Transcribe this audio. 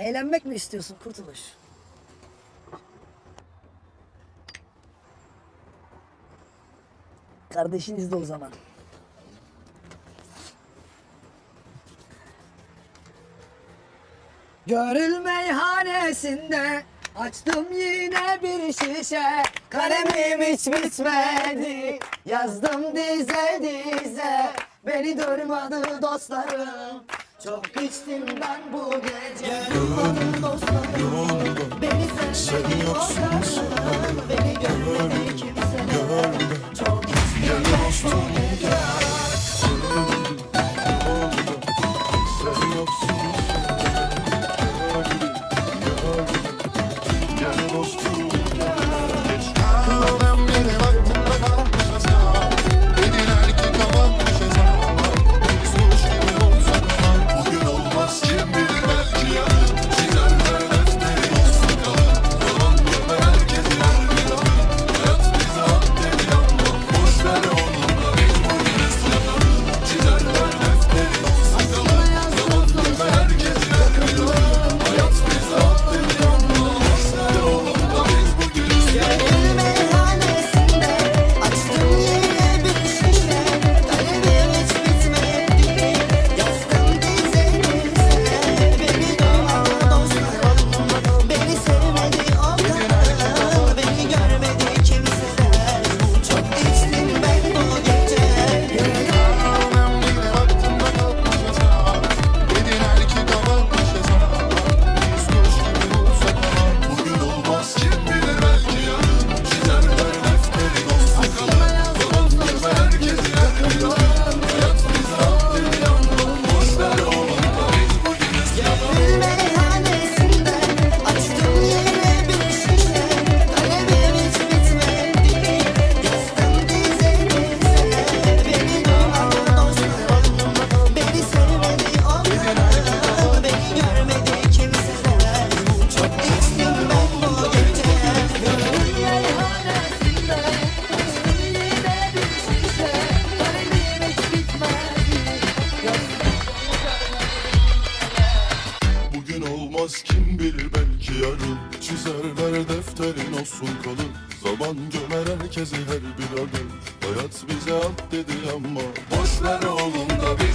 Eğlenmek mi istiyorsun kurtuluş? Kardeşiniz de o zaman. Görül meyhanesinde Açtım yine bir şişe Kalemim hiç bitmedi Yazdım dize dize Beni durmadı dostlarım çok içtim ben bu gece. Bulmadım dostlarım Yoruldum Beni sevmedi yoksun Beni görmedi kimse? Gördüm Çok içtim ben bu gece Yoruldum Yoruldum Sen yoksun. olmaz. Kim bilir belki yarın Çizerler defterin olsun kalın. Zaman gömer herkesi her bir adım. Hayat bize at dedi ama Boşver oğlum da bir